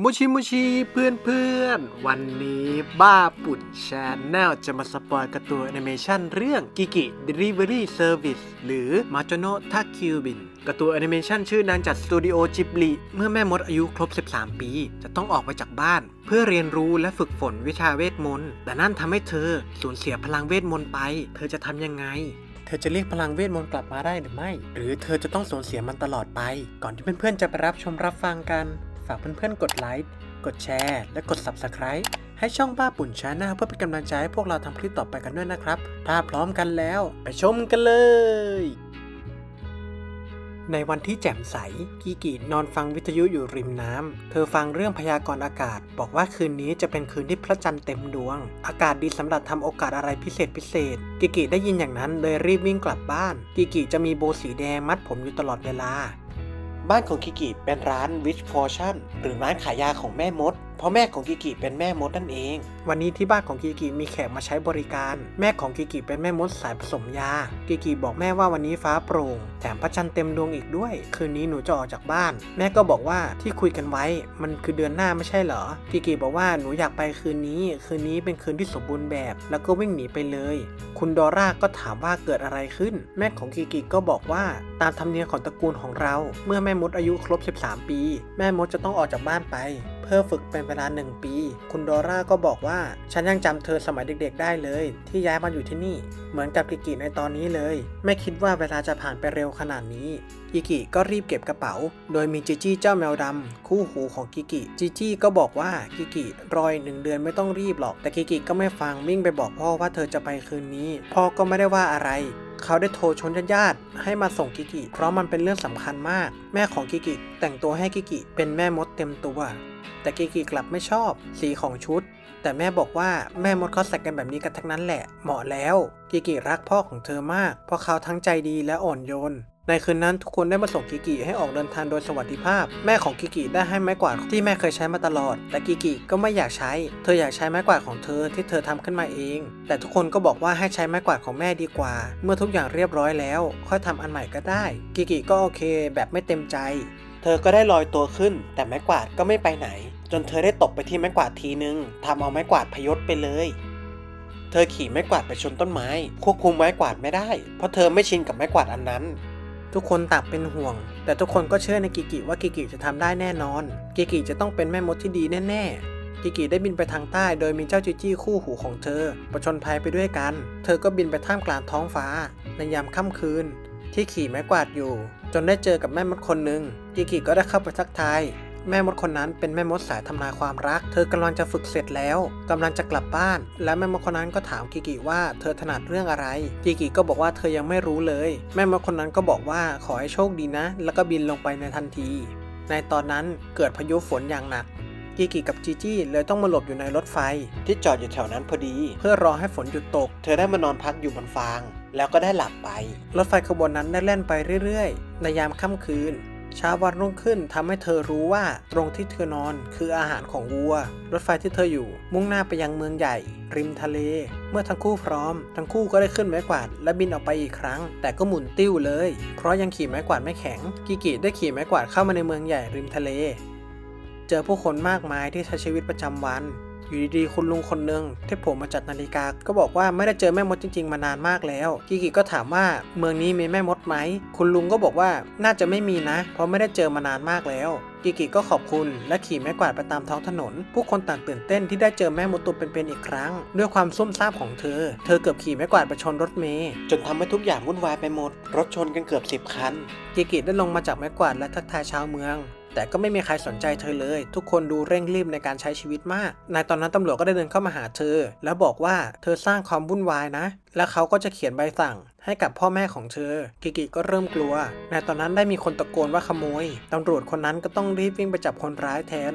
มุชิมุชิเพื่อนเพื่อนวันนี้บ้าปุ่นชาแนลจะมาสปอยการ์ตูนแอนิเมชันเรื่องกิกิ Delivery Service หรือมาโจโนทาคิวบินการ์ตูนแอนิเมชันชื่อดังจากสตูดิโอจิบลิเมื่อแม่มดอายุครบ 13 ปี จะต้องออกไปจากบ้าน เพื่อเรียนรู้และฝึกฝนวิชาเวทมนต์แต่นั่นทำให้เธอสูญเสียพลังเวทมนต์ไป เธอจะทำยังไงเธอจะเรียกพลังเวทมนต์กลับมาได้หรือไม่ หรือเธอจะต้องสูญเสียมันตลอดไป ก่อนที่เพื่อนๆจะไปรับชมรับฟังกัน ฝากเพื่อนๆ กดไลค์ กดแชร์ และกด Subscribe ให้ช่องบ้าปุ่นชาแนลเพื่อเป็นกำลังใจให้พวกเราทำคลิปต่อไปกันด้วยนะครับ ถ้าพร้อมกันแล้วไปชมกันเลย ในวันที่แจ่มใส กีกินอนฟังวิทยุอยู่ริมน้ำ เธอฟังเรื่องพยากรณ์อากาศ บอกว่าคืนนี้จะเป็นคืนที่พระจันทร์เต็มดวง อากาศดีสำหรับทำโอกาสอะไรพิเศษพิเศษ กิกิได้ยินอย่างนั้นเลยรีบวิ่งกลับบ้าน กิกิจะมีโบสีแดงมัดผมอยู่ตลอดเวลา บ้านของกิกิเป็นร้านวิชฟอร์ชั่นหรือร้านขายยาของแม่มด เพราะแม่ของกิกิเป็นแม่มดนั่นเอง วันนี้ที่บ้านของกิกิมีแขกมาใช้บริการ แม่ของกิกิเป็นแม่มดสายผสมยา กิกิบอกแม่ว่าวันนี้ฟ้าโปร่ง แถมพระจันทร์เต็มดวงอีกด้วย คืนนี้หนูจะออกจากบ้าน แม่ก็บอกว่าที่คุยกันไว้ มันคือเดือนหน้าไม่ใช่เหรอ กิกิบอกว่าหนูอยากไปคืนนี้ คืนนี้เป็นคืนที่สมบูรณ์แบบ แล้วก็วิ่งหนีไปเลย คุณดอร่าก็ถามว่าเกิดอะไรขึ้น แม่ของกิกิก็บอกว่าตามธรรมเนียมของตระกูลของเรา เมื่อแม่มดอายุครบ 13 ปี แม่มดจะต้องออกจากบ้านไป เพื่อฝึกเป็นเวลาหนึ่งปี คุณดอร่าก็บอกว่า ฉันยังจำเธอสมัยเด็กๆ ได้เลย ที่ย้ายมาอยู่ที่นี่ เหมือนกับกิกิในตอนนี้เลย ไม่คิดว่าเวลาจะผ่านไปเร็วขนาดนี้กิกิก็รีบเก็บกระเป๋า โดยมีจิจี้เจ้าแมวดำคู่หูของกิกิจิจี้ก็บอกว่ากิกิรอยหนึ่งเดือนไม่ต้องรีบหรอกแต่กิกิก็ไม่ฟังวิ่งไปบอกพ่อว่าเธอจะไปคืนนี้ พ่อก็ไม่ได้ว่าอะไร เขาได้โทรชนญาติให้มาส่งกิกิ เพราะมันเป็นเรื่องสำคัญมาก แม่ของกิกิ แต่งตัวให้กิกิ เป็นแม่มดเต็มตัว แต่กิกิกลับไม่ชอบสีของชุด แต่แม่บอกว่าแม่มดเขาใส่กันแบบนี้กันทั้งนั้นแหละ เหมาะแล้ว กิกิรักพ่อของเธอมาก เพราะเขาทั้งใจดีและอ่อนโยน ในคืนนั้นทุกคนได้มาส่งกิกิให้ออกเดินทางโดยสวัสดิภาพ แม่ของกิกิได้ให้ไม้กวาดที่แม่เคยใช้มาตลอด แต่กิกิก็ไม่อยากใช้ เธออยากใช้ไม้กวาดของเธอที่เธอทำขึ้นมาเอง แต่ทุกคนก็บอกว่าให้ใช้ไม้กวาดของแม่ดีกว่า เมื่อทุกอย่างเรียบร้อยแล้ว ค่อยทำอันใหม่ก็ได้ กิกิก็โอเค แบบไม่เต็มใจ เธอก็ได้ลอยตัวขึ้น แต่ไม้กวาดก็ไม่ไปไหน จนเธอได้ตกไปที่ไม้กวาดทีนึงทำเอาไม้กวาดพยศไปเลยเธอขี่ไม้กวาดไปชนต้นไม้ ควบคุมไม้กวาดไม่ได้ เพราะเธอไม่ชินกับไม้กวาดอันนั้น ทุกคนต่างเป็นห่วง แต่ทุกคนก็เชื่อในกิกิว่ากิกิจะทำได้แน่นอน กิกิจะต้องเป็นแม่มดที่ดีแน่ๆ กิกิได้บินไปทางใต้ โดยมีเจ้าจิจี้คู่หูของเธอ ประชนภัยไปด้วยกัน เธอก็บินไปท่ามกลางท้องฟ้า ในยามค่ำคืน ที่ขี่ไม้กวาดอยู่ จนได้เจอกับแม่มดคนหนึ่งกิกิก็ได้เข้าไปทักทาย แม่มดคนนั้นเป็นแม่มดสายทำนายความรัก เธอกำลังจะฝึกเสร็จแล้วกำลังจะกลับบ้าน และแม่มดคนนั้นก็ถามกิกิว่าเธอถนัดเรื่องอะไร กิกิก็บอกว่าเธอยังไม่รู้เลย แม่มดคนนั้นก็บอกว่าขอให้โชคดีนะ แล้วก็บินลงไปในทันที ในตอนนั้นเกิดพายุฝนอย่างหนักกิกิกับจีจี้เลยต้องมาหลบอยู่ในรถไฟ ที่จอดอยู่แถวนั้นพอดี เพื่อรอให้ฝนหยุดตก เธอได้มานอนพักอยู่บนฟาง แล้วก็ได้หลับไป รถไฟขบวนนั้นได้แล่นไปเรื่อยๆ ในยามค่ำคืน เช้าวันรุ่งขึ้นทำให้เธอรู้ว่าตรงที่เธอนอนคืออาหารของวัว รถไฟที่เธออยู่ มุ่งหน้าไปยังเมืองใหญ่ ริมทะเล เมื่อทั้งคู่พร้อม ทั้งคู่ก็ได้ขึ้นไม้กวาด และบินออกไปอีกครั้ง แต่ก็หมุนติ้วเลย เพราะยังขี่ไม้กวาดไม่แข็ง กิกิได้ขี่ไม้กวาดเข้ามาในเมืองใหญ่ริมทะเล เจอผู้คนมากมายที่ใช้ชีวิตประจำวัน อยู่ดีๆ คุณลุงคนหนึ่งที่ผมมาจัดนาฬิกา ก็บอกว่าไม่ได้เจอแม่มดจริง ๆ มานานมากแล้ว กิกิก็ถามว่าเมืองนี้มีแม่มดไหม คุณลุงก็บอกว่าน่าจะไม่มีนะ เพราะไม่ได้เจอมานานมากแล้วกิกิก็ขอบคุณและขี่ไม้กวาดไปตามท้องถนน ผู้คนต่างตื่นเต้นที่ได้เจอแม่มดตัวเป็นๆอีกครั้ง ด้วยความซุ่มซ่ามของเธอ เธอเกือบขี่ไม้กวาดไปชนรถเมย์จนทำให้ทุกอย่างวุ่นวายไปหมด รถชนกันเกือบสิบคันกิกิได้ลงมาจากไม้กวาดและทักทายชาวเมือง แต่ก็ไม่มีใครสนใจเธอเลย ทุกคนดูเร่งรีบในการใช้ชีวิตมาก ในตอนนั้นตำรวจก็ได้เดินเข้ามาหาเธอ แล้วบอกว่าเธอสร้างความวุ่นวายนะ และเขาก็จะเขียนใบสั่งให้กับพ่อแม่ของเธอ กิกิก็เริ่มกลัว ในตอนนั้นได้มีคนตะโกนว่าขโมย ตำรวจคนนั้นก็ต้องรีบวิ่งไปจับคนร้ายแทน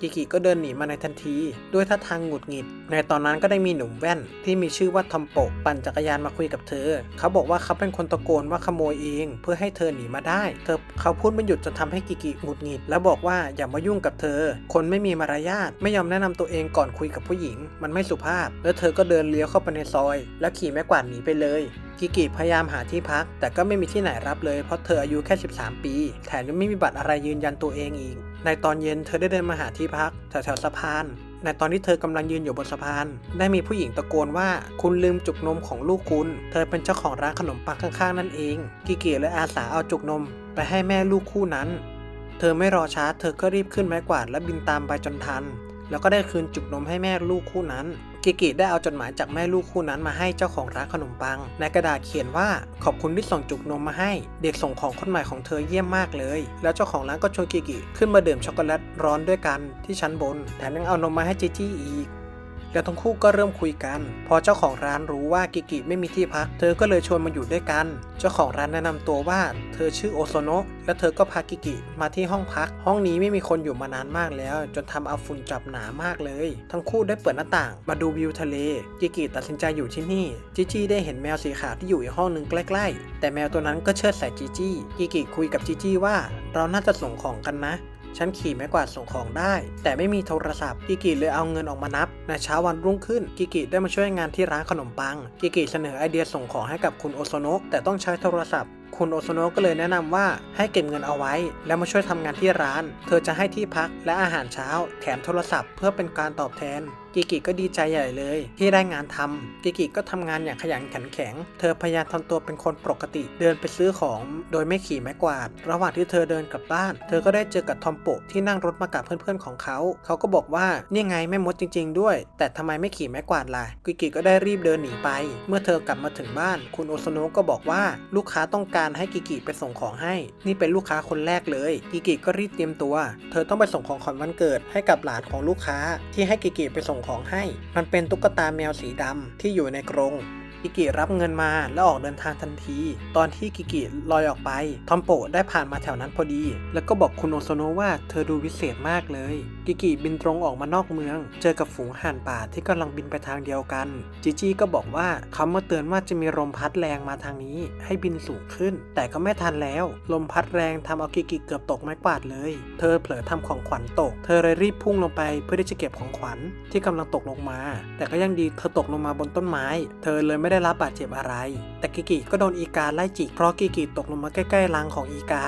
กิกิก็เดินหนีมาในทันที ด้วยท่าทางหงุดหงิด ในตอนนั้นก็ได้มีหนุ่มแว่น ที่มีชื่อว่าทอมโปะปั่นจักรยานมาคุยกับเธอ เขาบอกว่าเขาเป็นคนตะโกนว่าขโมยเอง เพื่อให้เธอหนีมาได้ เธอเขาพูดไม่หยุดจนทำให้กิกิหงุดหงิด และบอกว่าอย่ามายุ่งกับเธอ คนไม่มีมารยาทไม่ยอมแนะนำตัวเองก่อนคุยกับผู้หญิง มันไม่สุภาพ แล้วเธอก็เดินเลี้ยวเข้าไปในซอย และขี่ไม้กวาดหนีไปเลยกิกิพยายามหาที่พัก แต่ก็ไม่มีที่ไหนรับเลยเพราะเธออายุแค่ 13 ปี แถมยังไม่มีบัตรอะไรยืนยันตัวเองอีก ในตอนเย็นเธอได้เดินมาหาที่พักแถวๆสะพาน ในตอนที่เธอกำลังยืนอยู่บนสะพาน ได้มีผู้หญิงตะโกนว่าคุณลืมจุกนมของลูกคุณ เธอเป็นเจ้าของร้านขนมปังข้างๆ นั่นเอง กิเกิเละอาสาเอาจุกนม ไปให้แม่ลูกคู่นั้น เธอไม่รอช้า เธอก็รีบขึ้นไม้กวาดและบินตามไปจนทัน แล้วก็ได้คืนจุกนมให้แม่ลูกคู่นั้น กิกิได้เอาจดหมายจากแม่ลูกคู่นั้นมาให้เจ้าของร้านขนมปัง ในกระดาษเขียนว่าขอบคุณที่ส่งจุกนมมาให้ เด็กส่งของคนใหม่ของเธอเยี่ยมมากเลย แล้วเจ้าของร้านก็ชวนกิกิขึ้นมาดื่มช็อกโกแลตร้อนด้วยกันที่ชั้นบน แถมยังเอานมมาให้จีจี้อีก แล้วทั้งคู่ก็เริ่มคุยกัน พอเจ้าของร้านรู้ว่ากิกิไม่มีที่พัก เธอก็เลยชวนมาอยู่ด้วยกัน เจ้าของร้านแนะนำตัวว่า เธอชื่อโอโซโนะและเธอก็พากิกิมาที่ห้องพัก ห้องนี้ไม่มีคนอยู่มานานมากแล้ว จนทำเอาฝุ่นจับหนามากเลย ทั้งคู่ได้เปิดหน้าต่าง มาดูวิวทะเล กิกิตัดสินใจอยู่ที่นี่ จิจี้ได้เห็นแมวสีขาวที่อยู่อีกห้องหนึ่งใกล้ ๆ แต่แมวตัวนั้นก็เชิดใส่จิจี้กิกิคุยกับจิจี้ว่า เราน่าจะส่งของกันนะ ฉันขี่ไม้กวาดส่งของได้ แต่ไม่มีโทรศัพท์กิกิเลยเอาเงินออกมานับในเช้าวันรุ่งขึ้นกิกิได้มาช่วยงานที่ร้านขนมปังกิกิเสนอไอเดียส่งของให้กับคุณโอโซโนะแต่ต้องใช้โทรศัพท์ คุณโอโซโนะก็เลยแนะนำว่าให้เก็บเงินเอาไว้ แล้วมาช่วยทำงานที่ร้าน เธอจะให้ที่พักและอาหารเช้า แถมโทรศัพท์เพื่อเป็นการตอบแทนกิกิก็ดีใจใหญ่เลย ที่ได้งานทำกิกิก็ทำงานอย่างขยันขันแข็ง เธอพยายามทำตัวเป็นคนปกติ เดินไปซื้อของ โดยไม่ขี่ไม้กวาด ระหว่างที่เธอเดินกลับบ้าน เธอก็ได้เจอกับทอมโปะที่นั่งรถมากับเพื่อนๆของเขา เขาก็บอกว่านี่ไงแม่มดจริง ๆ ด้วย แต่ทำไมไม่ขี่ไม้กวาดล่ะกิกิก็ได้รีบเดินหนีไป เมื่อเธอกลับมาถึงบ้าน คุณโอโซโนะก็บอกว่าลูกค้าต้องการให้กิกิไปส่งของให้ นี่เป็นลูกค้าคนแรกเลย กิกิก็รีบเตรียมตัว เธอต้องไปส่งของขวัญวันเกิดให้กับหลานของลูกค้าที่ให้กิกิไปส่งของให้ มันเป็นตุ๊กตาแมวสีดำที่อยู่ในกรง กิกิรับเงินมาแล้วออกเดินทางทันที ตอนที่กิกิลอยออกไป ทอมโปะได้ผ่านมาแถวนั้นพอดี แล้วก็บอกคุณโอโซโนะว่าเธอดูวิเศษมากเลย กิกิบินตรงออกมานอกเมือง เจอกับฝูงห่านป่าที่กำลังบินไปทางเดียวกัน จิจี้ก็บอกว่าเขามาเตือนว่าจะมีลมพัดแรงมาทางนี้ ให้บินสูงขึ้น แต่ก็ไม่ทันแล้ว ลมพัดแรงทำเอากิกิเกือบตกไม้กวาดเลย เธอเผลอทำของขวัญตก เธอเลยรีบพุ่งลงไปเพื่อที่จะเก็บของขวัญที่กำลังตกลงมา แต่ก็ยังดีเธอตกลงมาบนต้นไม้ เธอเลยไม่ได้รับบาดเจ็บอะไร แต่กิกิก็โดนอีกาไล่จิกเพราะกิกิตกลงมาใกล้ๆรังของอีกา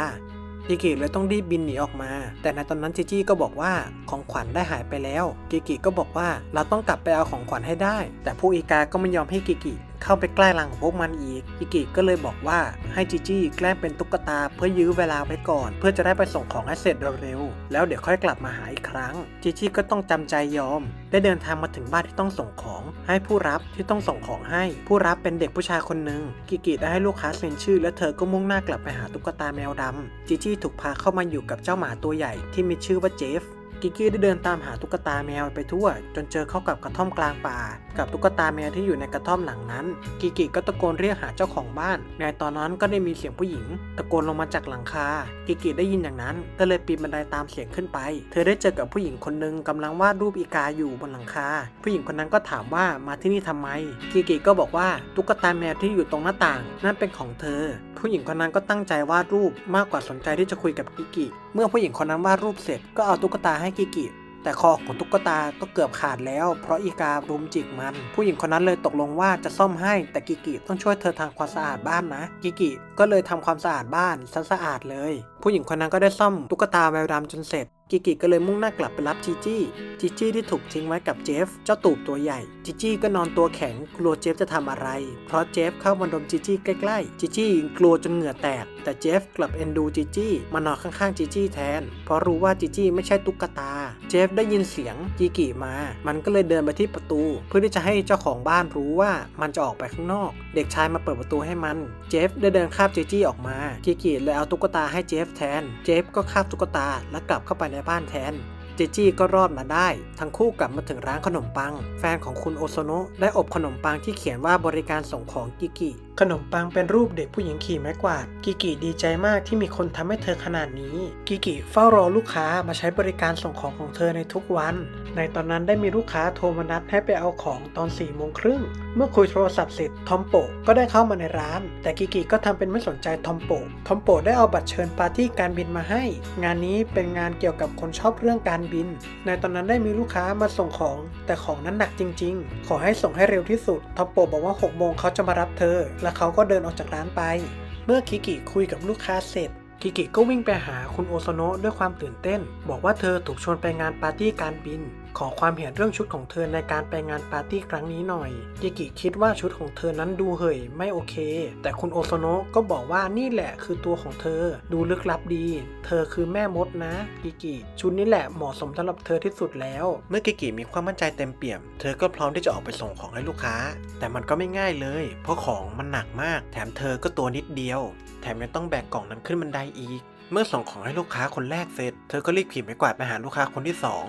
กิกิเลยต้องรีบบินหนีออกมา แต่ในตอนนั้นจิจี้ก็บอกว่าของขวัญได้หายไปแล้ว กิกิก็บอกว่าเราต้องกลับไปเอาของขวัญให้ได้ แต่ผู้อีกาก็ไม่ยอมให้กิกิ เข้าไปใกล้รังของพวกมันอีกกิกิก็เลยบอกว่าให้จิจี้แกล้งเป็นตุ๊กตาเพื่อยื้อเวลาไว้ก่อน เพื่อจะได้ไปส่งของให้เสร็จเร็วๆ แล้วเดี๋ยวค่อยกลับมาหาอีกครั้ง จิจี้ก็ต้องจำใจยอม ได้เดินทางมาถึงบ้านที่ต้องส่งของ ให้ผู้รับที่ต้องส่งของให้ ผู้รับเป็นเด็กผู้ชายคนหนึ่งกิกิได้ให้ลูกค้าเซ็นชื่อ และเธอก็มุ่งหน้ากลับไปหาตุ๊กตาแมวดำจิจี้ถูกพาเข้ามาอยู่กับเจ้าหมาตัวใหญ่ที่มีชื่อว่าเจฟ กิกกี้ได้เดินตามหาตุ๊กตาแมวไปทั่ว จนเจอเข้ากับกระท่อมกลางป่า กับตุ๊กตาแมวที่อยู่ในกระท่อมหลังนั้น กิกิก็ตะโกนเรียกหาเจ้าของบ้าน ในตอนนั้นก็ได้มีเสียงผู้หญิง ตะโกนลงมาจากหลังคา กิกิได้ยินอย่างนั้น ก็เลยปีนบันไดตามเสียงขึ้นไป เธอได้เจอกับผู้หญิงคนหนึ่งกำลังวาดรูปอีกาอยู่บนหลังคา ผู้หญิงคนนั้นก็ถามว่ามาที่นี่ทำไม กิกิก็บอกว่าตุ๊กตาแมวที่อยู่ตรงหน้าต่าง นั่นเป็นของเธอ ผู้หญิงคนนั้นก็ตั้งใจวาดรูปมากกว่าสนใจที่จะคุยกับกิกิ เมื่อผู้หญิงคนนั้นวาดรูปเสร็จก็เอาตุ๊กตาให้กิกิ แต่คอของตุ๊กตาก็เกือบขาดแล้ว เพราะอีการุมจิกมัน ผู้หญิงคนนั้นเลยตกลงว่าจะซ่อมให้แต่กิกิต้องช่วยเธอทำความสะอาดบ้านนะ กิกิก็เลยทำความสะอาดบ้านซะสะอาดเลย ผู้หญิงคนนั้นก็ได้ซ่อมตุ๊กตาแมวดำจนเสร็จ กิกิก็เลยมุ่งหน้ากลับไปรับจีจี้ จีจี้ที่ถูกทิ้งไว้กับเจฟ เจ้าตูบตัวใหญ่ จีจี้ก็นอนตัวแข็งกลัวเจฟจะทำอะไร เพราะเจฟเข้ามาดมจีจี้ใกล้ๆ จีจี้กลัวจนเหงื่อแตก แต่เจฟกลับเอ็นดูจีจี้มานอนข้างๆจีจี้แทน เพราะรู้ว่าจีจี้ไม่ใช่ตุ๊กตา เจฟได้ยินเสียงจีกิมา มันก็เลยเดินไปที่ประตู เพื่อที่จะให้เจ้าของบ้านรู้ว่ามันจะออกไปข้างนอก เด็กชายมาเปิดประตูให้มัน เจฟได้เดินคาบจีจี้ออกมา กิกิเลยเอาตุ๊กตาให้เจฟแทน เจฟก็คาบตุ๊กตาและกลับเข้าไปในบ้านแทนเจจี้ก็รอดมาได้ ทั้งคู่กลับมาถึงร้านขนมปัง แฟนของคุณโอโซโนะได้อบขนมปังที่เขียนว่าบริการส่งของกิกิขนมปังเป็นรูปเด็กผู้หญิงขี่ไม้กวาด กิกิดีใจมากที่มีคนทำให้เธอขนาดนี้ กิกิเฝ้ารอลูกค้ามาใช้บริการส่งของของเธอในทุกวัน ในตอนนั้นได้มีลูกค้าโทรมานัดให้ไปเอาของตอน4ี่โมงครึ่ง เมื่อคุยโทรศัพท์เสร็จทอมโปก็ได้เข้ามาในร้าน แต่กิกิก็ทำเป็นไม่สนใจทอมโปทอมโปได้เอาบัตรเชิญปาร์ตี้การบินมาให้ งานนี้เป็นงานเกี่ยวกับคนชอบเรื่องการบิน ในตอนนั้นได้มีลูกค้ามาส่งของ แต่ของนั้นหนักจริง ๆ ขอให้ส่งให้เร็วที่สุดทอมโปบอกว่า6โมงเขาจะมารับเธอและเขาก็เดินออกจากร้านไป เมื่อคิกิคุยกับลูกค้าเสร็จ กิกิก็วิ่งไปหาคุณโอโซโนะด้วยความตื่นเต้น บอกว่าเธอถูกชวนไปงานปาร์ตี้การบิน ขอความเห็นเรื่องชุดของเธอในการไปงานปาร์ตี้ครั้งนี้หน่อยกิกิคิดว่าชุดของเธอนั้นดูเห่ยไม่โอเค แต่คุณโอโซโนะก็บอกว่านี่แหละคือตัวของเธอ ดูลึกลับดี เธอคือแม่มดนะกิกิชุดนี้แหละเหมาะสมสำหรับเธอที่สุดแล้ว เมื่อกิกิมีความมั่นใจเต็มเปี่ยม เธอก็พร้อมที่จะออกไปส่งของให้ลูกค้า แต่มันก็ไม่ง่ายเลย เพราะของมันหนักมาก แถมเธอก็ตัวนิดเดียว แถมยังต้องแบกกล่องนั้นขึ้นบันไดอีก เมื่อส่งของให้ลูกค้าคนแรกเสร็จ เธอก็รีบขี่ไม้กวาดไปหาลูกค้าคนที่สอง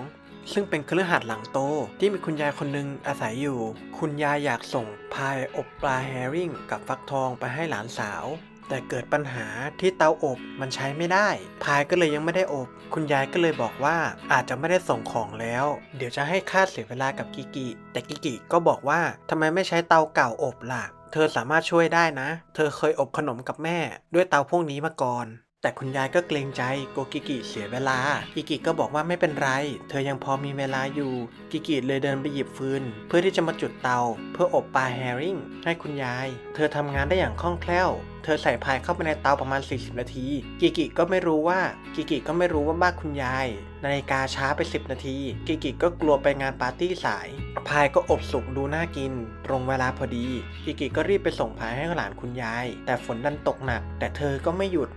ซึ่งเป็นเครือหัดหลังโต ที่มีคุณยายคนหนึ่งอาศัยอยู่ คุณยายอยากส่งพายอบปลาแฮริงกับฟักทองไปให้หลานสาว แต่เกิดปัญหาที่เตาอบมันใช้ไม่ได้ พายก็เลยยังไม่ได้อบ คุณยายก็เลยบอกว่าอาจจะไม่ได้ส่งของแล้ว เดี๋ยวจะให้ค่าเสียเวลากับกิกิ แต่กิกิก็บอกว่าทำไมไม่ใช้เตาเก่าอบล่ะ เธอสามารถช่วยได้นะ เธอเคยอบขนมกับแม่ด้วยเตาพวกนี้มาก่อน แต่คุณยายก็เกรงใจโกกิกิเสียเวลา กิกิก็บอกว่าไม่เป็นไร เธอยังพอมีเวลาอยู่ กิกิเลยเดินไปหยิบฟืน เพื่อที่จะมาจุดเตา เพื่ออบปลาแฮริงให้คุณยาย เธอทำงานได้อย่างคล่องแคล่วเธอใส่พายเข้าไปในเตาประมาณ 40 นาที กิกิก็ไม่รู้ว่า กิกิก็ไม่รู้ว่าบ้านคุณยาย นาฬิกาช้าไป 10 นาที กิกิก็กลัวไปงานปาร์ตี้สาย พายก็อบสุกดูน่ากิน ตรงเวลาพอดี กิกิก็รีบไปส่งพายให้หลานคุณยาย แต่ฝนดันตกหนัก แต่เธอก็ไม่หยุด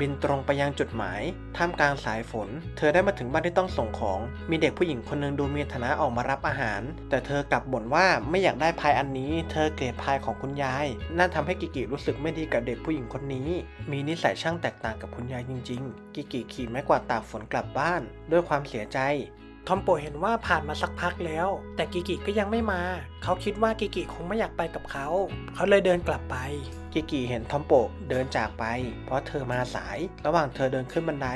บินตรงไปยังจุดหมาย ท่ามกลางสายฝน เธอได้มาถึงบ้านที่ต้องส่งของ มีเด็กผู้หญิงคนหนึงดูมีฐานะออกมารับอาหาร แต่เธอกลับบ่นว่าไม่อยากได้พายอันนี้ เธอเกลียดพายของคุณยาย นั่นทำให้กิกิรู้สึกไม่ดีกับเด็กผู้หญิงคนนี้ มีนิสัยช่างแตกต่างกับคุณยายจริง ๆ กิกิขี่ไม้กวาดตากฝนกลับบ้าน ด้วยความเสียใจ ทอมโปเห็นว่าผ่านมาสักพักแล้ว แต่กิกิก็ยังไม่มา เขาคิดว่ากิกิคงไม่อยากไปกับเขา เขาเลยเดินกลับไป กิกิเห็นทอมโปเดินจากไป เพราะเธอมาสาย ระหว่างเธอเดินขึ้นบันได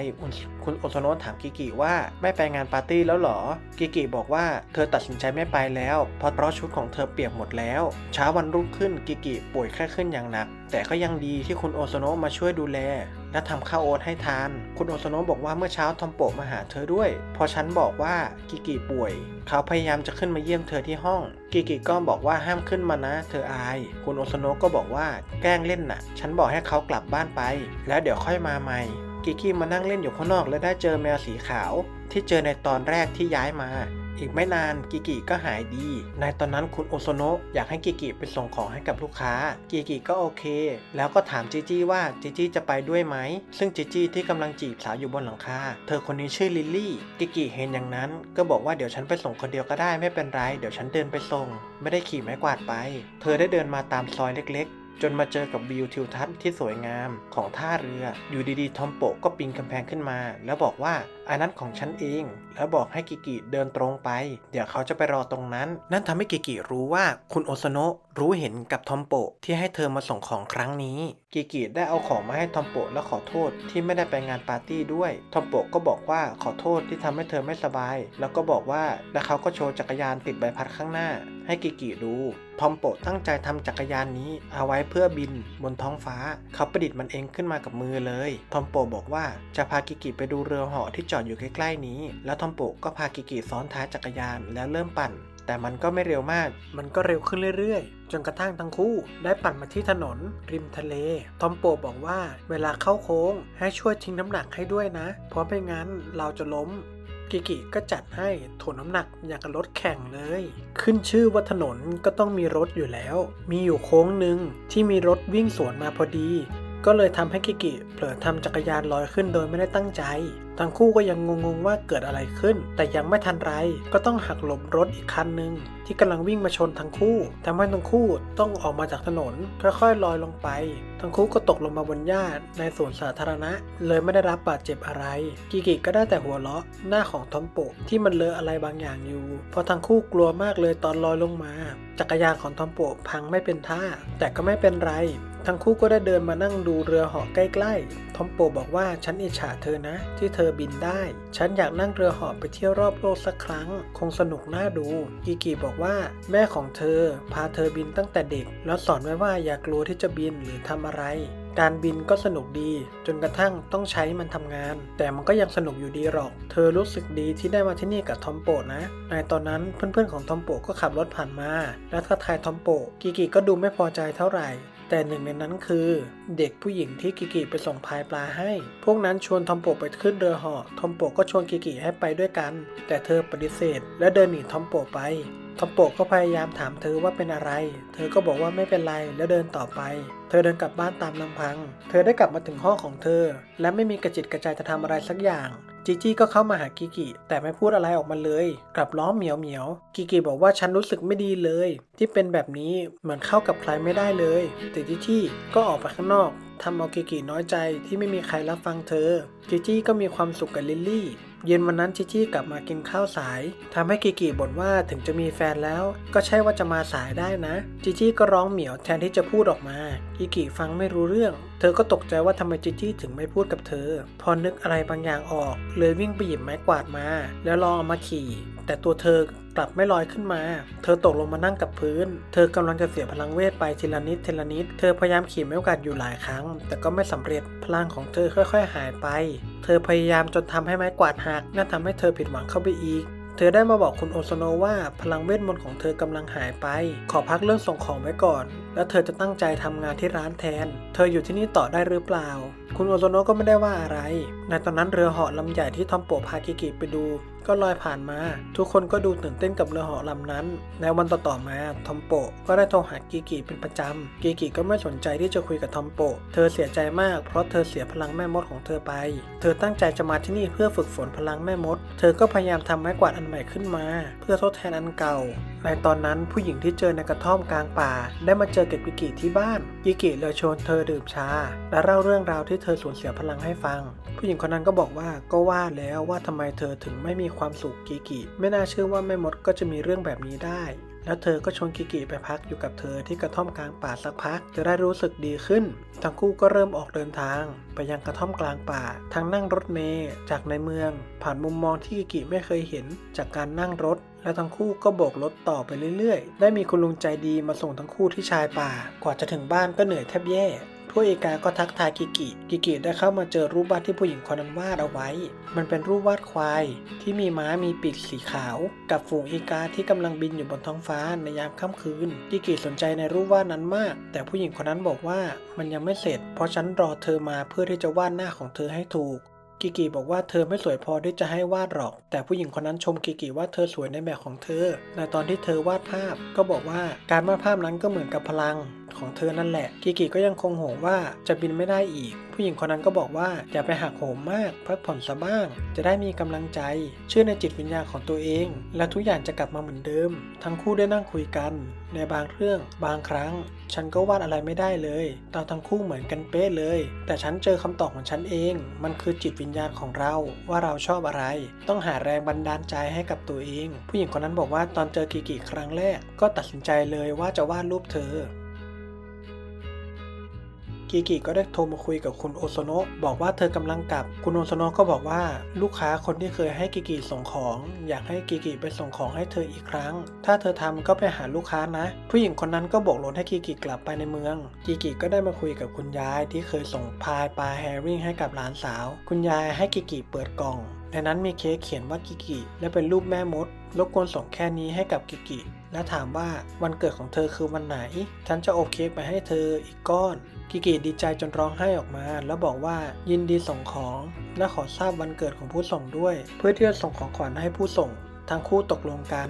คุณโอโซโนะถามกิกิว่าไม่ไปงานปาร์ตี้แล้วเหรอ กิกิบอกว่าเธอตัดสินใจไม่ไปแล้ว เพราะเพราะชุดของเธอเปียกหมดแล้ว เช้าวันรุ่งขึ้นกิกิป่วยไข้ขึ้นอย่างหนัก แต่ก็ยังดีที่คุณโอโซโนะมาช่วยดูแล และทำข้าวโอ๊ตให้ทาน คุณโอโซโนะบอกว่าเมื่อเช้าทอมโปะมาหาเธอด้วย พอฉันบอกว่ากิกิป่วย เขาพยายามจะขึ้นมาเยี่ยมเธอที่ห้อง กิกิก็บอกว่าห้ามขึ้นมานะ เธออาย คุณโอโซโนะก็บอกว่าแกล้งเล่นน่ะ ฉันบอกให้เขากลับบ้านไป แล้วเดี๋ยวค่อยมาใหม่กิกิมานั่งเล่นอยู่ข้างนอก และได้เจอแมวสีขาว ที่เจอในตอนแรกที่ย้ายมา อีกไม่นานกิกิก็หายดี ในตอนนั้นคุณโอโซโนะอยากให้กิกิไปส่งของให้กับลูกค้า กิกิก็โอเค แล้วก็ถามจิจี้ว่าจิจี้จะไปด้วยไหม ซึ่งจิจี้ที่กำลังจีบสาวอยู่บนหลังคา เธอคนนี้ชื่อลิลลี่ กิกิเห็นอย่างนั้น ก็บอกว่าเดี๋ยวฉันไปส่งคนเดียวก็ได้ไม่เป็นไร เดี๋ยวฉันเดินไปส่ง ไม่ได้ขี่ไม้กวาดไป เธอได้เดินมาตามซอยเล็กๆจนมาเจอกับวิวทิวทัศน์ที่สวยงามของท่าเรือ อยู่ดีๆ ทอมโปก็ปีนกำแพงขึ้นมา แล้วบอกว่าอันนั้นของฉันเอง แล้วบอกให้กิกิเดินตรงไป เดี๋ยวเขาจะไปรอตรงนั้น นั่นทำให้กิกิรู้ว่าคุณโอซโนะรู้เห็นกับทอมโปะที่ให้เธอมาส่งของครั้งนี้ กิกิได้เอาของมาให้ทอมโปะและขอโทษที่ไม่ได้ไปงานปาร์ตี้ด้วย ทอมโปะก็บอกว่าขอโทษที่ทำให้เธอไม่สบาย แล้วก็บอกว่าและเขาก็โชว์จักรยานติดใบพัดข้างหน้า ให้กิกิดูทอมโปะตั้งใจทำจักรยานนี้เอาไว้เพื่อบินบนท้องฟ้า เขาประดิษฐ์มันเองขึ้นมากับมือเลย ทอมโปะบอกว่าจะพากิกิไปดูเรือเหาะที่จอดอยู่ใกล้ๆนี้ แล้วทอมโปก็พากิกิซ้อนท้ายจักรยานแล้วเริ่มปั่น แต่มันก็ไม่เร็วมาก มันก็เร็วขึ้นเรื่อยๆ จนกระทั่งทั้งคู่ ได้ปั่นมาที่ถนน ริมทะเล ทอมโปบอกว่าเวลาเข้าโค้งให้ช่วยทิ้งน้ำหนักให้ด้วยนะ เพราะไม่งั้นเราจะล้มกิกิก็จัดให้ถ่วงน้ำหนักอย่างกับรถแข่งเลย ขึ้นชื่อว่าถนนก็ต้องมีรถอยู่แล้ว มีอยู่โค้งหนึ่งที่มีรถวิ่งสวนมาพอดี ก็เลยทำให้กิกิเผลอทำจักรยานลอยขึ้นโดยไม่ได้ตั้งใจ ทั้งคู่ก็ยังงงๆว่าเกิดอะไรขึ้น แต่ยังไม่ทันไร ก็ต้องหักหลบรถอีกคันหนึ่งที่กำลังวิ่งมาชนทั้งคู่ทำให้ทั้งคู่ต้องออกมาจากถนน ค่อยๆลอยลงไป ทั้งคู่ก็ตกลงมาบนหญ้าในสวนสาธารณะ เลยไม่ได้รับบาดเจ็บอะไร กิกิก็ได้แต่หัวเราะหน้าของทอมโปะที่มันเลอะอะไรบางอย่างอยู่ เพราะทั้งคู่กลัวมากเลยตอนลอยลงมา จักรยานของทอมโปะพังไม่เป็นท่า แต่ก็ไม่เป็นไร ทั้งคู่ก็ได้เดินมานั่งดูเรือเหาะใกล้ๆ ทอมโปบอกว่าฉันอิจฉาเธอนะ ที่เธอบินได้ ฉันอยากนั่งเรือเหาะไปเที่ยวรอบโลกสักครั้ง คงสนุกน่าดู กิกิบอกว่า แม่ของเธอ พาเธอบินตั้งแต่เด็ก แล้วสอนไว้ว่าอย่ากลัวที่จะบินหรือทำอะไรการบินก็สนุกดี จนกระทั่งต้องใช้มันทำงาน แต่มันก็ยังสนุกอยู่ดีหรอก เธอรู้สึกดีที่ได้มาที่นี่กับทอมโปนะ ในตอนนั้นเพื่อนๆของทอมโปก็ขับรถผ่านมา และทักทายทอมโปกิกิก็ดูไม่พอใจเท่าไหร่ แต่หนึ่งในนั้นคือ เด็กผู้หญิงที่กิกิไปส่งพายปลาให้ พวกนั้นชวนทอมโปไปขึ้นเรือเหาะทอมโปก็ชวนกิกิให้ไปด้วยกัน แต่เธอปฏิเสธ และเดินหนีทอมโปไปทอมโปก็พยายามถามเธอว่าเป็นอะไร เธอก็บอกว่าไม่เป็นไรแล้วเดินต่อไป เธอเดินกลับบ้านตามลำพัง เธอได้กลับมาถึงห้องของเธอ และไม่มีกระจิตกระใจจะทำอะไรสักอย่าง จีจี้ก็เข้ามาหากิกิแต่ไม่พูดอะไรออกมาเลย กลับล้อเหมียวเหมียวกิกิบอกว่าฉันรู้สึกไม่ดีเลย ที่เป็นแบบนี้เหมือนเข้ากับใครไม่ได้เลยแต่จีจี้ก็ออกไปข้างนอกทำเอากิกิน้อยใจที่ไม่มีใครรับฟังเธอจีจี้ก็มีความสุขกับลิลลี่เย็นวันนั้นจิจี้กลับมากินข้าวสายทำให้กิกิบ่นว่าถึงจะมีแฟนแล้ว ก็ใช่ว่าจะมาสายได้นะ จิจี้ก็ร้องเหมียวแทนที่จะพูดออกมา กิกิฟังไม่รู้เรื่อง เธอก็ตกใจว่าทำไมจิจี้ถึงไม่พูดกับเธอ พอนึกอะไรบางอย่างออก เลยวิ่งไปหยิบไม้กวาดมา แล้วลองเอามาขี่ แต่ตัวเธอกลับไม่ลอยขึ้นมา เธอตกลงมานั่งกับพื้น เธอกำลังจะเสียพลังเวทไปทีละนิดทีละนิด เธอพยายามขี่ไม้กวาดอยู่หลายครั้ง แต่ก็ไม่สำเร็จ พลังของเธอค่อย ๆ หายไป เธอพยายามจนทำให้ไม้กวาดหักนั่นทำให้เธอผิดหวังเข้าไปอีก เธอได้มาบอกคุณโอโซโนว่าพลังเวทมนต์ของเธอกำลังหายไป ขอพักเรื่องส่งของไว้ก่อน แล้วเธอจะตั้งใจทำงานที่ร้านแทน เธออยู่ที่นี่ต่อได้หรือเปล่า คุณโอโซโนก็ไม่ได้ว่าอะไร ในตอนนั้นเรือเหาะลำใหญ่ที่ทอมโปพากิกิไปดู ก็ลอยผ่านมา ทุกคนก็ดูตื่นเต้นกับเรือเหาะลำนั้น ในวันต่อๆมาทอมโปก็ได้โทรหากิกิเป็นประจำกิกิก็ไม่สนใจที่จะคุยกับทอมโป เธอเสียใจมากเพราะเธอเสียพลังแม่มดของเธอไป เธอตั้งใจจะมาที่นี่เพื่อฝึกฝนพลังแม่มด เธอก็พยายามทำไม้กวาดอันใหม่ขึ้นมา เพื่อทดแทนอันเก่า ในตอนนั้นผู้หญิงที่เจอในกระท่อมกลางป่า ได้มาเจอกับกิกิที่บ้านกิกิเลยชวนเธอดื่มชา และเล่าเรื่องราวที่เธอสูญเสียพลังให้ฟัง ผู้หญิงคนนั้นก็บอกว่าก็ว่าแล้วว่าทำไมเธอถึงไม่มีความสุขกิกิไม่น่าเชื่อว่าแม่มดก็จะมีเรื่องแบบนี้ได้ แล้วเธอก็ชวนกิกิไปพักอยู่กับเธอที่กระท่อมกลางป่าสักพักจะได้รู้สึกดีขึ้น ทั้งคู่ก็เริ่มออกเดินทาง ไปยังกระท่อมกลางป่าทั้งนั่งรถเมล์จากในเมือง ผ่านมุมมองที่กิกิไม่เคยเห็นจากการนั่งรถและทั้งคู่ก็โบกรถต่อไปเรื่อยๆ ได้มีคุณลุงใจดีมาส่งทั้งคู่ที่ชายป่า กว่าจะถึงบ้านก็เหนื่อยแทบแย่ พวกเอกาก็ทักทายกิกิ กิกิได้เข้ามาเจอรูปวาดที่ผู้หญิงคนนั้นวาดเอาไว้ มันเป็นรูปวาดควาย ที่มีม้ามีปีกสีขาว กับฝูงอีกาที่กำลังบินอยู่บนท้องฟ้าในยามค่ำคืน กิกิสนใจในรูปวาดนั้นมาก แต่ผู้หญิงคนนั้นบอกว่ามันยังไม่เสร็จ เพราะฉันรอเธอมาเพื่อที่จะวาดหน้าของเธอให้ถูกกิกิบอกว่าเธอไม่สวยพอที่จะให้วาดหรอก แต่ผู้หญิงคนนั้นชมกิกิว่าเธอสวยในแบบของเธอ ในตอนที่เธอวาดภาพก็บอกว่าการวาดภาพนั้นก็เหมือนกับพลัง ของเธอนั่นแหละ กิกิก็ยังคงโหมว่าจะบินไม่ได้อีก ผู้หญิงคนนั้นก็บอกว่าอย่าไปหักโหมมากพักผ่อนซะบ้าง จะได้มีกำลังใจ เชื่อในจิตวิญญาณของตัวเอง และทุกอย่างจะกลับมาเหมือนเดิม ทั้งคู่ได้นั่งคุยกัน ในบางเรื่อง บางครั้ง ฉันก็วาดอะไรไม่ได้เลยเราทั้งคู่เหมือนกันเป๊ะเลย แต่ฉันเจอคำตอบของฉันเอง มันคือจิตวิญญาณของเราว่าเราชอบอะไร ต้องหาแรงบันดาลใจให้กับตัวเอง ผู้หญิงคนนั้นบอกว่าตอนเจอกิกิครั้งแรก ก็ตัดสินใจเลยว่าจะวาดรูปเธอ กิกิก็ได้โทรมาคุยกับคุณโอโซโนะบอกว่าเธอกำลังกลับ คุณโอโซโนะก็บอกว่าลูกค้าคนที่เคยให้กิกิส่งของ อยากให้กิกิไปส่งของให้เธออีกครั้ง ถ้าเธอทำก็ไปหาลูกค้านะ ผู้หญิงคนนั้นก็บอกรถให้กิกิกลับไปในเมือง กิกิก็ได้มาคุยกับคุณยายที่เคยส่งพายปลาแฮริ่งให้กับหลานสาว คุณยายให้กิกิเปิดกล่องในนั้นมีเค้กเขียนว่ากิกิ และเป็นรูปแม่มดรบกวนส่งแค่นี้ให้กับกิกิ และถามว่าวันเกิดของเธอคือวันไหน ฉันจะอบเค้กไปให้เธออีกก้อน กิกิดีใจจนร้องไห้ออกมา แล้วบอกว่ายินดีส่งของ และขอทราบวันเกิดของผู้ส่งด้วย เพื่อที่จะส่งของขวัญให้ผู้ส่ง ทั้งคู่ตกลงกัน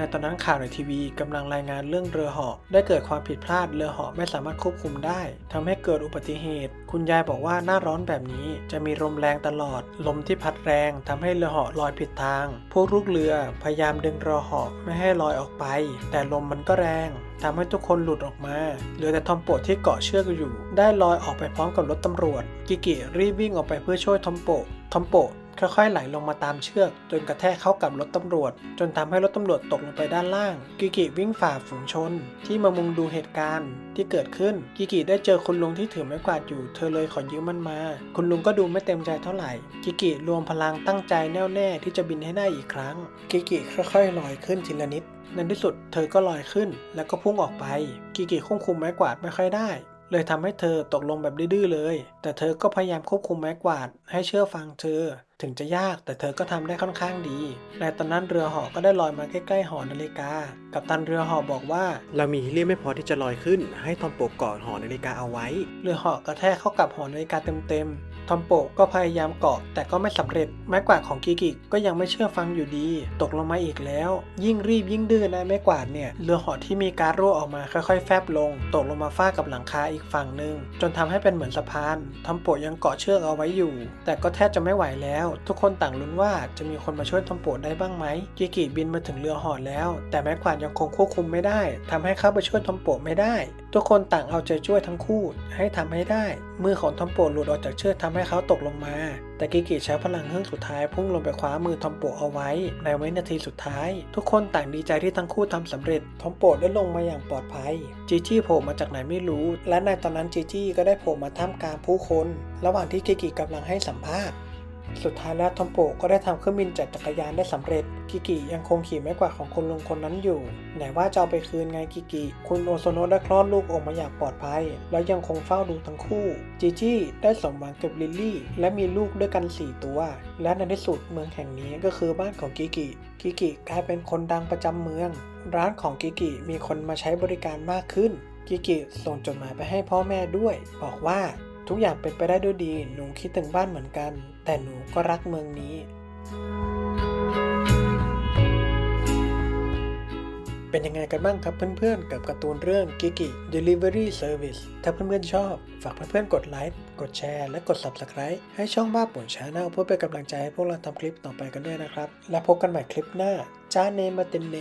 ในตอนนั้นข่าวในทีวีกำลังรายงานเรื่องเรือเหาะได้เกิดความผิดพลาดเรือเหาะไม่สามารถควบคุมได้ทำให้เกิดอุบัติเหตุ คุณยายบอกว่าหน้าร้อนแบบนี้ จะมีลมแรงตลอด ลมที่พัดแรงทำให้เรือเหาะลอยผิดทาง พวกลูกเรือพยายามดึงเรือเหาะไม่ให้ลอยออกไป แต่ลมมันก็แรงทำให้ทุกคนหลุดออกมา เหลือแต่ทอมโปะที่เกาะเชือกอยู่ ได้ลอยออกไปพร้อมกับรถตำรวจ กิกิรีบวิ่งออกไปเพื่อช่วยทอมโปะทอมโปะ ค่อยๆไหลลงมาตามเชือก จนกระแทกเข้ากับรถตำรวจ จนทำให้รถตำรวจตกลงไปด้านล่าง กิกิวิ่งฝ่าฝูงชน ที่มามุงดูเหตุการณ์ที่เกิดขึ้น กิกิได้เจอคุณลุงที่ถือไม้กวาดอยู่ เธอเลยขอยืมมันมา คุณลุงก็ดูไม่เต็มใจเท่าไหร่ กิกิรวมพลังตั้งใจแน่วแน่ที่จะบินให้ได้อีกครั้ง กิกิค่อยๆลอยขึ้นทีละนิดในที่สุดเธอก็ลอยขึ้น แล้วก็พุ่งออกไป กิกิควบคุมไม้กวาดไม่ค่อยได้เลยทำให้เธอตกลงแบบดื้อๆเลย แต่เธอก็พยายามควบคุมไม้กวาดให้เชื่อฟังเธอ ถึงจะยากแต่เธอก็ทำได้ค่อนข้างดีในตอนนั้นเรือเหาะก็ได้ลอยมาใกล้ๆหอนาฬิกา กับตันเรือเหาะบอกว่า เรามีฮีเลียมไม่พอที่จะลอยขึ้น ให้ทอมโปเกาะหอนาฬิกาเอาไว้ เรือเหาะกระแทกเข้ากับหอนาฬิกาเต็มๆทอมโปก็พยายามเกาะแต่ก็ไม่สำเร็จ ไม้กวาดของกิกิก็ยังไม่เชื่อฟังอยู่ดี ตกลงมาอีกแล้ว ยิ่งรีบยิ่งดื้อนะไม้กวาดเนี่ยเรือหาะที่มีการรั่วออกมาค่อยๆ แฟบลง ตกลงมาฟาดกับหลังคาอีกฝั่งหนึ่งจนทำให้เป็นเหมือนสะพานทอมโปยังเกาะเชือกเอาไว้อยู่ แต่ก็แทบจะไม่ไหวแล้ว ทุกคนต่างลุ้นว่าจะมีคนมาช่วยทอมโปได้บ้างไหมกิกิบินมาถึงเรือหาะแล้ว แต่ไม้กวาดยังคงควบคุมไม่ได้ทำให้เข้าไปช่วยทอมโปไม่ได้ทุกคนต่างเอาใจช่วยทั้งคู่ ให้ทำให้ได้ มือของทอมโปหลุดออกจากเชือกทำให้เขาตกลงมา แต่กิกิใช้พลังเฮือกสุดท้ายพุ่งลงไปคว้ามือทอมโปเอาไว้ ในวินาทีสุดท้าย ทุกคนต่างดีใจที่ทั้งคู่ทำสำเร็จ ทอมโปได้ลงมาอย่างปลอดภัย จีจี้โผล่มาจากไหนไม่รู้ และในตอนนั้นจีจี้ก็ได้โผล่มาท่ามกลางผู้คน ระหว่างที่กิกิกำลังให้สัมภาษณ์ สุดท้ายแล้วทอมโปก็ได้ทำเครื่องบินจัดจักรยานได้สำเร็จ กิกิยังคงขี่ไม้กวาดของคุณลุงคนนั้นอยู่ ไหนว่าจะเอาไปคืนไงกิกิ คุณโอโซโนะได้คลอดลูกออกมาอย่างปลอดภัย แล้วยังคงเฝ้าดูทั้งคู่ จีจี้ได้สมหวังกับลิลลี่ และมีลูกด้วยกัน 4 ตัว และในที่สุดเมืองแห่งนี้ก็คือบ้านของกิกิ กิกิกลายเป็นคนดังประจำเมือง ร้านของกิกิมีคนมาใช้บริการมากขึ้น กิกิส่งจดหมายไปให้พ่อแม่ด้วย บอกว่า ทุกอย่างเป็นไปได้ด้วยดี หนูคิดถึงบ้านเหมือนกัน แต่หนูก็รักเมืองนี้ เป็นยังไงกันบ้างครับเพื่อนๆ กับการ์ตูนเรื่อง Kiki Delivery Service ถ้าเพื่อนๆชอบ ฝากเพื่อนๆ กดไลค์ กดแชร์ และกด Subscribe ให้ช่องบ้าป่วนชาแนลเพื่อเป็นกำลังใจให้พวกเราทำคลิปต่อไปกันด้วยนะครับ และพบกันใหม่คลิปหน้าจ้าเนมาเต็นเน